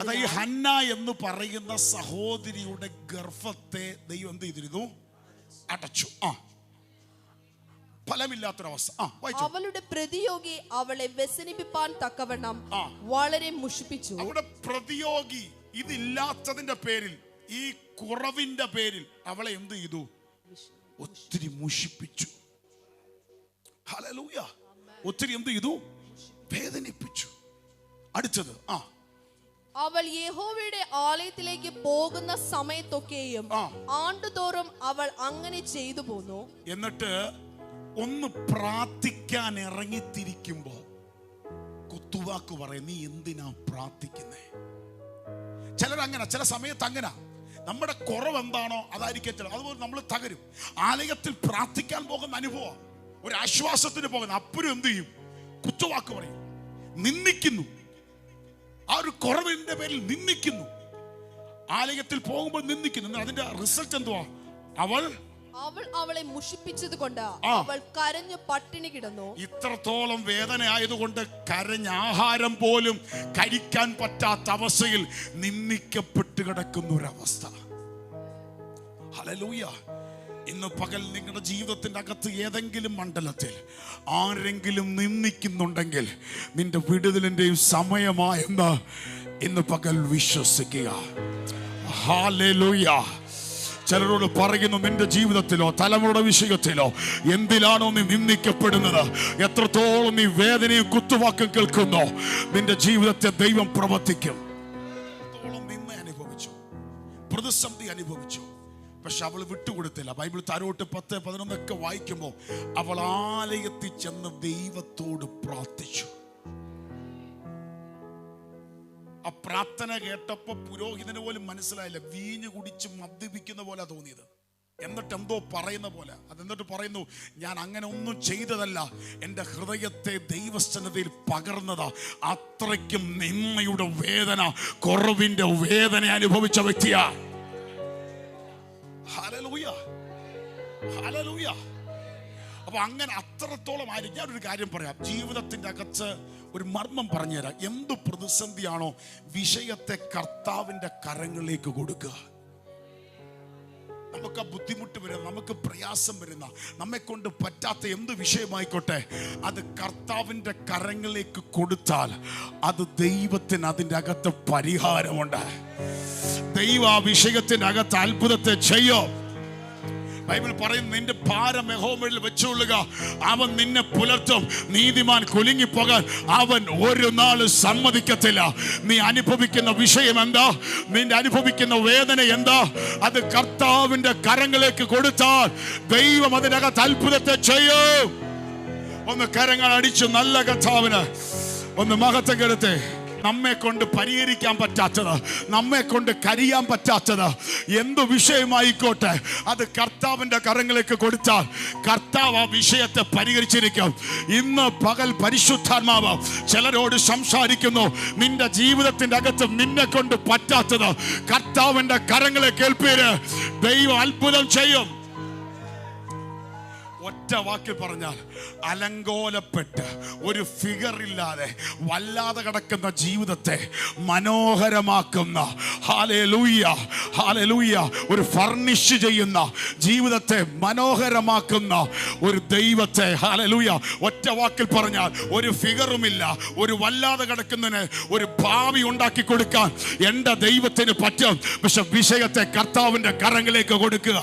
അതായത് ഈ ഹന്ന എന്ന് പറയുന്ന സഹോദരിയുടെ ഗർഭത്തെ ദൈവം എന്ത് ചെയ്തിരുന്നു? അടച്ചു. ആ. ഫലമില്ലാത്തൊരവസ്ഥ. അവളുടെ പ്രതിയോഗി അവളെ വ്യസനിപ്പിപ്പാൻ തക്കവണ്ണം വളരെ മുഷിപ്പിച്ചു. അവിടെ പ്രതിയോഗി ഇതില്ലാത്തതിന്റെ പേരിൽ ഈ കുറവിന്റെ പേരിൽ അവളെ എന്ത് ചെയ്തു? ഒത്തിരി മുഷിപ്പിച്ചു. ഹല്ലേലൂയ. ഒത്തിരി എന്ത് ചെയ്തു? വേദനിപ്പിച്ചു. അടുത്തത് ആ. അവൾ യഹോവയുടെ ആലയത്തിലേക്ക് പോകുന്ന സമയത്തൊക്കെയും. ആണ്ടുതോറും അവൾ അങ്ങനെ ചെയ്തു പോന്നു. എന്നിട്ട് ഒന്ന് പ്രാർത്ഥിക്കാൻ ഇറങ്ങിത്തിരിക്കുമ്പോ കുത്തുവാക്ക് പറയും നീ എന്തിനാ പ്രാർത്ഥിക്കുന്നേ? ചിലരങ്ങനെ ചില സമയത്ത് അങ്ങനെ. നമ്മുടെ കുറവ് എന്താണോ അതായിരിക്കും ചില അതുപോലെ നമ്മൾ തകരും. ആലയത്തിൽ പ്രാർത്ഥിക്കാൻ പോകുന്ന അനുഭവം ഒരു ആശ്വാസത്തിന് പോകുന്ന അപ്പുരം എന്ത് ചെയ്യും? കുത്തുവാക്ക് പറയും. നിന്ദിക്കുന്നു. ആ ഒരു കുറവിന്റെ പേരിൽ നിന്ദിക്കുന്നു. ആലയത്തിൽ പോകുമ്പോൾ നിന്ദിക്കുന്നു. അതിന്റെ റിസൾട്ട് എന്തുവാ? അവൾ അവൾ അവളെ മുഷിപ്പിച്ചത് കൊണ്ട് അവൾ കരഞ്ഞ് പട്ടിണി കിടന്നു. ഇത്രത്തോളം വേദന ആയതുകൊണ്ട് കരഞ്ഞ ആഹാരം പോലും കഴിക്കാൻ പറ്റാത്ത അവസ്ഥയിൽ നിന്ദിക്കപ്പെട്ട് കിടക്കുന്ന ഒരവസ്ഥ ഹലലൂയ ഇന്ന് പകൽ നിങ്ങളുടെ ജീവിതത്തിന്റെ അകത്ത് ഏതെങ്കിലും മണ്ഡലത്തിൽ ആരെങ്കിലും നിന്ദിക്കുന്നുണ്ടെങ്കിൽ നിന്റെ വിടുതലിന്റെയും സമയമായെന്ന് ഇന്ന് പകൽ വിശ്വസിക്കുക. ചിലരോട് പറയുന്നു നിന്റെ ജീവിതത്തിലോ തലമുറയുടെ വിഷയത്തിലോ എന്തിലാണോ നീ നിന്ദിക്കപ്പെടുന്നത്? എത്രത്തോളം നീ വേദനയും കുത്തുവാക്കും കേൾക്കുന്നോ? നിന്റെ ജീവിതത്തെ ദൈവം പ്രവർത്തിക്കും. പ്രതിസന്ധി അനുഭവിച്ചു? പക്ഷെ അവൾ വിട്ടുകൊടുത്തില്ല. ബൈബിൾ താരോട്ട് പത്ത് പതിനൊന്നൊക്കെ വായിക്കുമ്പോൾ അവൾ ആലയത്തിൽ ചെന്ന് ദൈവത്തോട് പ്രാർത്ഥിച്ചു. ആ പ്രാർത്ഥന കേട്ടപ്പോ പുരോഹിതന് പോലും മനസ്സിലായില്ല. വീഞ്ഞു കുടിച്ച് മദ്യപിക്കുന്ന പോലെ തോന്നിയത്. എന്നിട്ട് എന്തോ പറയുന്ന പോലെ. അതെന്നിട്ട് പറയുന്നു? ഞാൻ അങ്ങനെ ഒന്നും ചെയ്തതല്ല. എന്റെ ഹൃദയത്തെ ദൈവസ്ഥനതയിൽ പകർന്നതാ. അത്രയ്ക്കും നിന്മയുടെ വേദന കുറവിന്റെ വേദന അനുഭവിച്ച വ്യക്തിയാ. ഹല്ലേലൂയ അപ്പൊ അങ്ങനെ അത്രത്തോളം ആയിരിക്കും ഞാനൊരു കാര്യം പറയാം. ജീവിതത്തിന്റെ അകത്ത് ഒരു മർമ്മം പറഞ്ഞുതരാം. എന്ത് പ്രതിസന്ധിയാണോ വിഷയത്തെ കർത്താവിന്റെ കരങ്ങളിലേക്ക് കൊടുക്കുക. നമുക്ക് ബുദ്ധിമുട്ട് വരുന്ന നമുക്ക് പ്രയാസം വരുന്ന നമ്മെ കൊണ്ട് പറ്റാത്ത എന്ത് വിഷയമായിക്കോട്ടെ അത് കർത്താവിന്റെ കരങ്ങളിലേക്ക് കൊടുത്താൽ അത് ദൈവത്തിന് അതിന്റെ അകത്ത് പരിഹാരമുണ്ട്. ദൈവ ആ വിഷയത്തിന്റെ അകത്ത് അത്ഭുതത്തെ ചെയ്യോ. ബൈബിൾ പറയുന്നു നിന്റെ ഭാരം യഹോമയിൽ വെച്ചുകൊള്ളുക. അവൻ നിന്നെ പുലർത്തും. നീതിമാൻ കുലുങ്ങിപ്പോകാൻ അവൻ ഒരു നാൾ സമ്മതിക്കത്തില്ല. നീ അനുഭവിക്കുന്ന വിഷയം എന്താ? നിന്റെ അനുഭവിക്കുന്ന വേദന എന്താ? അത് കർത്താവിന്റെ കരങ്ങളിലേക്ക് കൊടുത്താൽ ദൈവം അതിനകത്ത് അത്ഭുതത്തെ ചെയ്യും. ഒന്ന് കരങ്ങൾ അടിച്ചു നല്ല കർത്താവിന്. ഒന്ന് മഹത്വം കരുത്തെ നമ്മെ കൊണ്ട് പരിഹരിക്കാൻ പറ്റാത്തത് നമ്മെ കൊണ്ട് കരിയാൻ പറ്റാത്തത്. എന്ത് വിഷയമായിക്കോട്ടെ അത് കർത്താവിന്റെ കരങ്ങളിലേക്ക് കൊടുത്താൽ കർത്താവ് ആ വിഷയത്തെ പരിഹരിച്ചിരിക്കും. ഇന്ന് പകൽ പരിശുദ്ധാത്മാവ് ചിലരോട് സംസാരിക്കുന്നു നിന്റെ ജീവിതത്തിന്റെ അകത്ത് നിന്നെ കൊണ്ട് പറ്റാത്തത് കർത്താവിന്റെ കരങ്ങളെ കേൾപ്പീര്. ദൈവം അത്ഭുതം ചെയ്യും. ഒറ്റ വാക്കിൽ പറഞ്ഞാൽ അലങ്കോലപ്പെട്ട് ഒരു ഫിഗർ ഇല്ലാതെ വല്ലാതെ കിടക്കുന്ന ജീവിതത്തെ മനോഹരമാക്കുന്ന ഹാലൂയ്യ ഹാലൂയ്യ ഒരു ഫർണിഷ് ചെയ്യുന്ന ജീവിതത്തെ മനോഹരമാക്കുന്ന ഒരു ദൈവത്തെ ഹാലലൂയ്യ ഒറ്റ വാക്കിൽ പറഞ്ഞാൽ ഒരു ഫിഗറുമില്ല ഒരു വല്ലാതെ കിടക്കുന്നതിന് ഒരു ഭാവി ഉണ്ടാക്കി കൊടുക്കാൻ എന്റെ ദൈവത്തിന് പറ്റും. പക്ഷെ വിഷയത്തെ കർത്താവിന്റെ കരങ്ങളിലേക്ക് കൊടുക്കുക.